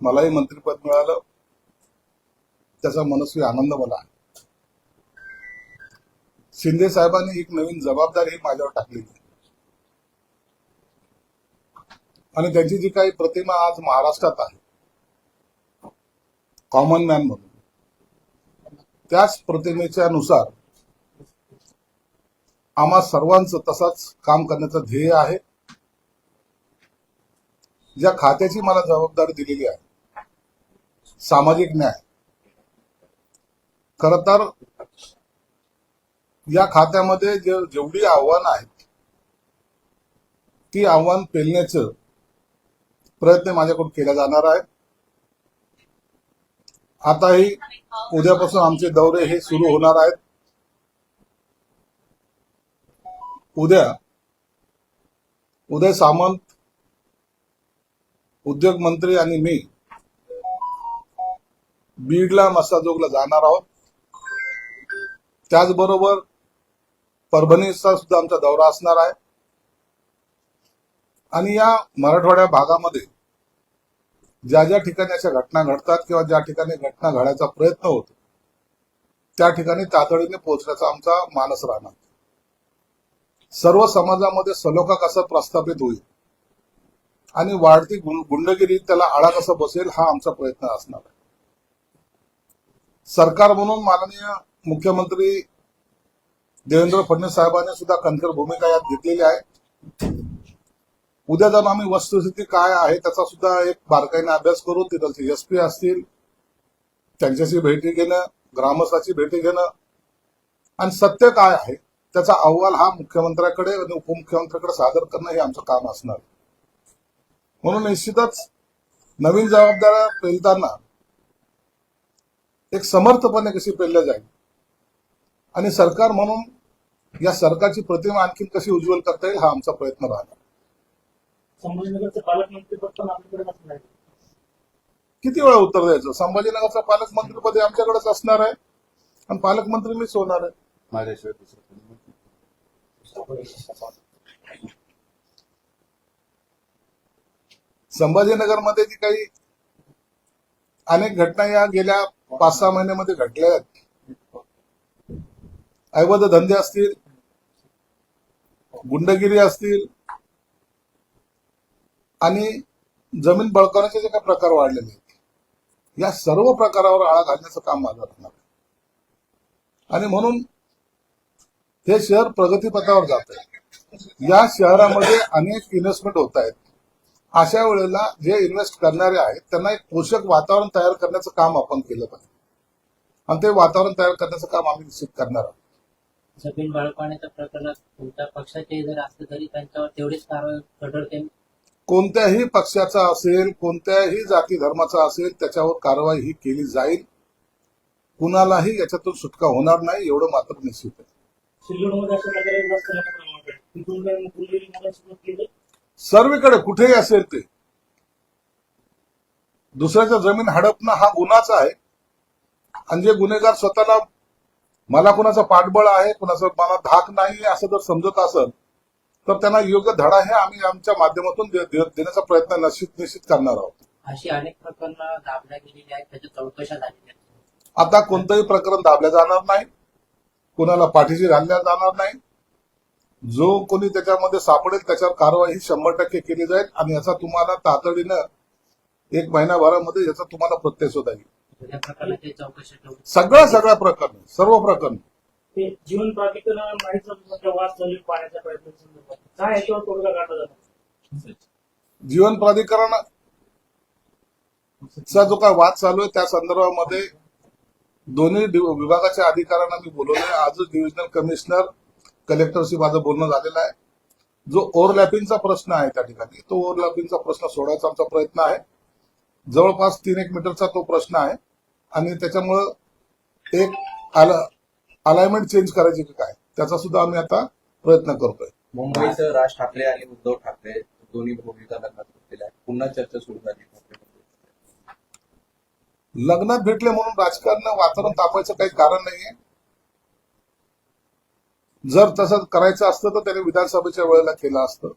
मलाही मंत्रिपद मिळालं. त्याचा मनस्वी आनंद मला आहे. शिंदे साहेबांनी एक नवीन जबाबदारी माझ्यावर टाकलेली आणि त्यांची जी काही प्रतिमा आज महाराष्ट्रात आहे कॉमन मॅन म्हणून त्याच प्रतिमेच्या नुसार आम्हा सर्वांचं तसाच काम करण्याचं ध्येय आहे. ज्या खात्याची मला जबाबदारी दिलेली आहे सामाजिक न्याय. खर तर या खात्यामध्ये जे जेवढी आव्हानं आहेत ती आव्हान पेलण्याचं प्रयत्न माझ्याकडून केला जाणार आहे आताही उद्यापासून आमचे दौरे हे सुरू होणार आहेत. उद्या उदय सामंत उद्योग मंत्री आणि मी बीडला मसाजोगला जाणार आहोत. त्याचबरोबर परभणीचा सुद्धा आमचा दौरा असणार आहे. आणि या मराठवाड्या भागामध्ये ज्या ज्या ठिकाणी अशा घटना घडतात किंवा ज्या ठिकाणी घटना घडायचा प्रयत्न होतो त्या ठिकाणी तातडीने पोहोचण्याचा आमचा मानस राहणार. सर्व समाजामध्ये सलोखा कसा प्रस्थापित होईल आणि वाढती गुंडगिरी त्याला आळा कसा बसेल हा आमचा प्रयत्न असणार आहे. सरकार म्हणून माननीय मुख्यमंत्री देवेंद्र फडणवीस साहेबांनी सुद्धा कणखर भूमिका यात घेतलेली आहे. उद्या जाऊन आम्ही वस्तुस्थिती काय आहे त्याचा सुद्धा एक बारकाईने अभ्यास करू तिथलचे एस पी असतील त्यांच्याशी भेटी घेणं ग्रामस्थाची भेटी घेणं आणि सत्य काय आहे त्याचा अहवाल हा मुख्यमंत्र्याकडे आणि उपमुख्यमंत्र्याकडे सादर करणं हे आमचं काम असणार. म्हणून निश्चितच नवीन जबाबदाऱ्या पेलताना एक समर्थपणे कशी पेलल्या जाईल? आणि सरकार म्हणून या सरकारची प्रतिमा आणखी कशी उज्ज्वल करता येईल हा आमचा प्रयत्न राहणार. संभाजीनगरचे पण किती वेळा उत्तर द्यायचं? संभाजीनगरचा पालकमंत्रीपदी आमच्याकडेच असणार आहे. आणि पालकमंत्री मीच होणार आहे. माझ्याशिवाय दुसरं. संभाजीनगरमध्ये जी काही अनेक घटना या गेल्या पाच सहा महिन्यामध्ये घडल्या आहेत ऐवध धंदे असतील गुंडगिरी असतील आणि जमीन बळकावण्याचे जे काही प्रकार वाढलेले आहेत या सर्व प्रकारावर आळा घालण्याचं काम माझं असणार आणि म्हणून हे शहर प्रगतीपथावर जात आहे या शहरामध्ये अनेक इन्व्हेस्टमेंट होत आहेत. अशा वेळेला जे इन्व्हेस्ट करणारे आहेत त्यांना एक पोषक वातावरण तयार करण्याचं काम आपण केलं पाहिजे. आणि ते वातावरण तयार करण्याचं काम आम्ही निश्चित करणार आहोत. जमीन बाळगण्याच्या प्रकरणात तुमच्या पक्षाचे जर असले तरी त्यांच्यावर तेवढीच कारवाई कोणत्याही पक्षाचा असेल कोणत्याही जाती धर्माचा असेल त्याच्यावर कारवाई ही केली जाईल. कुणालाही याच्यातून सुटका होणार नाही एवढं मात्र निश्चित आहे. सर्वीकडे कुठेही असेल ते. दुसऱ्याच्या जमीन हडपणं हा गुन्हाच आहे. आणि जे गुन्हेगार स्वतःला मला कुणाचं पाठबळ आहे कुणाचं मला धाक नाही असं जर समजत असेल तर त्यांना योग्य धडा हे आम्ही आमच्या माध्यमातून देण्याचा प्रयत्न निश्चित निश्चित करणार आहोत. अशी अनेक प्रकरणं दाबल्या गेलेली आहेत त्याच्या चौकशा झालेल्या आता कोणतंही प्रकरण दाबलं जाणार नाही. कुणाला पाठीशी घालण्यात जाणार नाही. जो कोणी त्याच्यामध्ये सापडेल त्याच्यावर कारवाई शंभर टक्के केली जाईल आणि याचा तुम्हाला तातडीनं एक महिनाभरामध्ये याचा तुम्हाला प्रत्यय शोधा येईल सगळ्या सगळ्या प्रकरणी सर्व प्रकरणी. ते जीवन जीवन प्राधिकरण चा जो काय वाद चालू आहे त्या संदर्भामध्ये दोन्ही विभागाच्या अधिकाऱ्यांना मी बोलवलंय. आजच डिव्हिजनल कमिशनर कलेक्टरशी माझं बोलणं झालेलं आहे. जो ओव्हरलॅपिंगचा प्रश्न आहे त्या ठिकाणी तो ओव्हरलॅपिंगचा प्रश्न सोडवायचा आमचा प्रयत्न आहे. जवळपास तीन एक मीटरचा तो प्रश्न आहे. आणि त्याच्यामुळं एक अलाइनमेंट चेंज करायची की काय त्याचा सुद्धा आम्ही आता प्रयत्न करतोय. मुंबईचं राज ठाकरे आणि उद्धव ठाकरे दोन्ही भूमिका लग्नात घेतलेल्या आहेत. पुन्हा चर्चा सुरू झाली लग्नात भेटले म्हणून राजकारण वातावरण तापायचं काही कारण नाहीये. जर तसं करायचं असतं तर त्याने विधानसभेच्या वेळेला केलं असतं.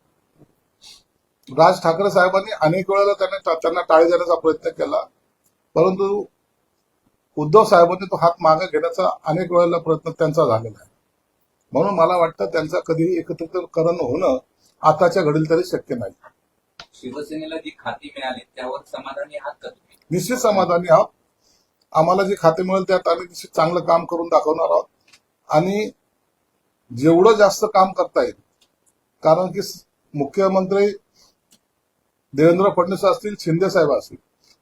राज ठाकरे साहेबांनी अनेक वेळेला त्यांना त्यांना टाळी देण्याचा प्रयत्न केला. परंतु उद्धव साहेबांनी तो हात मागे घेण्याचा अनेक वेळेला प्रयत्न त्यांचा झालेला आहे. म्हणून मला वाटतं त्यांचा कधीही एकत्रितकरण होणं आताच्या घडील तरी शक्य नाही. शिवसेनेला जी खाती मिळाली त्यावर समाधानी आहात का तुम्ही? निश्चित समाधानी आहोत. आम्हाला जी खाते मिळेल त्यात आम्ही निश्चित चांगलं काम करून दाखवणार आहोत. आणि जेवढं जास्त काम करता येईल. कारण की मुख्यमंत्री देवेंद्र फडणवीस असतील शिंदे साहेब असतील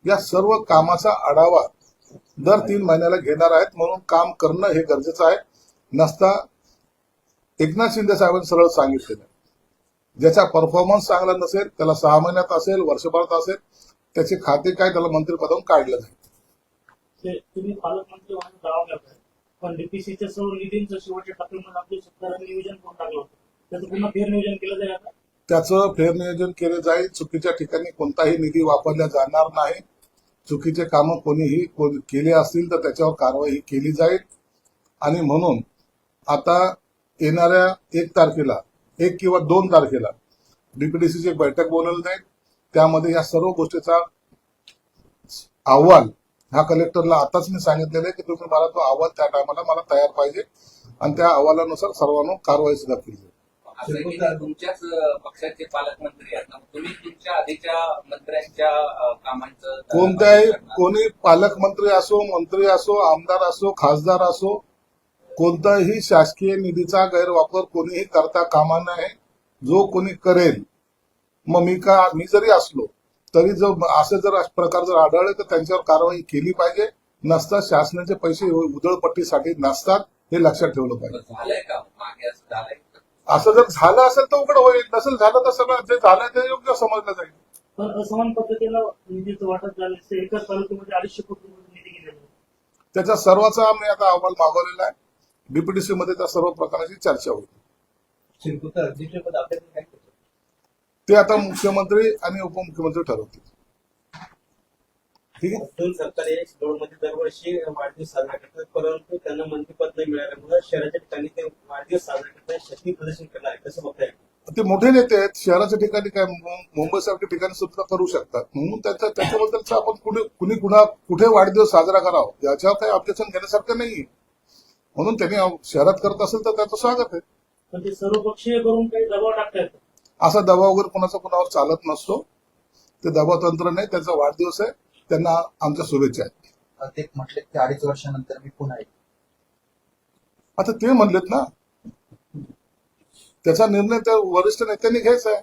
या सर्व कामाचा आढावा दर तीन महिन्याला घेणार आहेत. म्हणून काम करणं हे गरजेचं आहे. नसता एकनाथ शिंदे साहेबांनी सरळ सांगितलेलं ज्याचा परफॉर्मन्स चांगला नसेल त्याला सहा महिन्यात असेल वर्षभरात असेल त्याचे खाते काय त्याला मंत्रिपदावरून काढलं जाईल. पण डीपीसीच्या सर्व निधींचं शेवटच्या टप्प्यामध्ये आपल्या शेतकऱ्यांनी नियोजन करून टाकलं होतं. त्याचं पुन्हा फेरनियोजन केलं जाईल आता? त्याचं फेरनियोजन केलं जाईल. चुकीच्या ठिकाणी कोणताही निधी वापरला जाणार नाही. चुकीचे कामं कोणीही केले असतील तर त्याच्यावर कारवाई केली जाईल. आणि म्हणून आता येणाऱ्या एक तारखेला एक किंवा दोन तारखेला डीपीडीसीची बैठक बोलवली जाईल. त्यामध्ये या सर्व गोष्टीचा अहवाल हा कलेक्टरला आताच मी सांगितलेलं आहे की तुम्ही मला तो अहवाल त्या टायमाला मला तयार पाहिजे. आणि त्या अहवालानुसार सर्वांना कारवाई सुद्धा केली जाईल. असं की तुमच्याच पक्षाचे पालकमंत्री आहेत ना तुम्ही तुमच्या आधीच्या मंत्र्यांच्या कामांचं कोणत्याही. कोणी पालकमंत्री असो मंत्री असो आमदार असो खासदार असो कोणताही शासकीय निधीचा गैरवापर कोणीही करता कामा नये. जो कोणी करेल मग मी का मी जरी असलो तरी जो असे जर प्रकार जर आढळले तर त्यांच्यावर कारवाई केली पाहिजे. नसता शासनाचे पैसे उधळपट्टीसाठी नसतात हे लक्षात ठेवलं पाहिजे. झालंय का? मागे असं झालंय? का? असं जर झालं असेल तर उघड होईल नसेल झालं तर सगळं जे झालं ते योग्य समजलं जाईल. पण असमान पद्धतीनं निधीचं वाटप झालं असं एकाच तालुक्यामध्ये अडीचशे कोटी रुपये निधी गेलेला आहे. त्याच्या सर्वाचा आम्ही आता अहवाल मागवलेला आहे. डीपीडीसी मध्ये त्या सर्व प्रकाराची चर्चा होईल शिरपूरचं अध्यक्षपद आपल्याकडे काय करतो ते आता मुख्यमंत्री आणि उपमुख्यमंत्री ठरवतील. ठीक आहे? दोन सरकारी मध्ये दरवर्षी वाढदिवस साजरा करतात परंतु त्यांना मंत्रिपद नाही मिळाल्यामुळे शहराच्या ठिकाणी ते वाढदिवस साजरा करतात शक्ती प्रदर्शन करणार आहे कसं बघताय ते मोठे नेते आहेत शहराच्या ठिकाणी काय मुंबई सारख्या ठिकाणी सुद्धा करू शकतात. म्हणून त्याच्या त्याच्याबद्दलच आपण कुठे कुणी कुणा कुठे वाढदिवस साजरा करावा याच्यावर काही ऑब्जेक्शन घेण्यासारखं नाही म्हणून त्यांनी शहरात करत असेल तर त्याचं स्वागत आहे. पण ते सर्वपक्षीय करून काही दबाव टाकतायत. असा दबाव वगैरे कोणाचा कोणावर चालत नसतो. ते दबाव तंत्र नाही त्यांचा वाढदिवस आहे. त्यांना आमच्या शुभेच्छा आहेत. ते म्हटले की अडीच वर्षानंतर मी पुन्हा येईन आता ते म्हणलेत ना. त्याचा निर्णय त्या वरिष्ठ नेत्यांनी घ्यायचा आहे.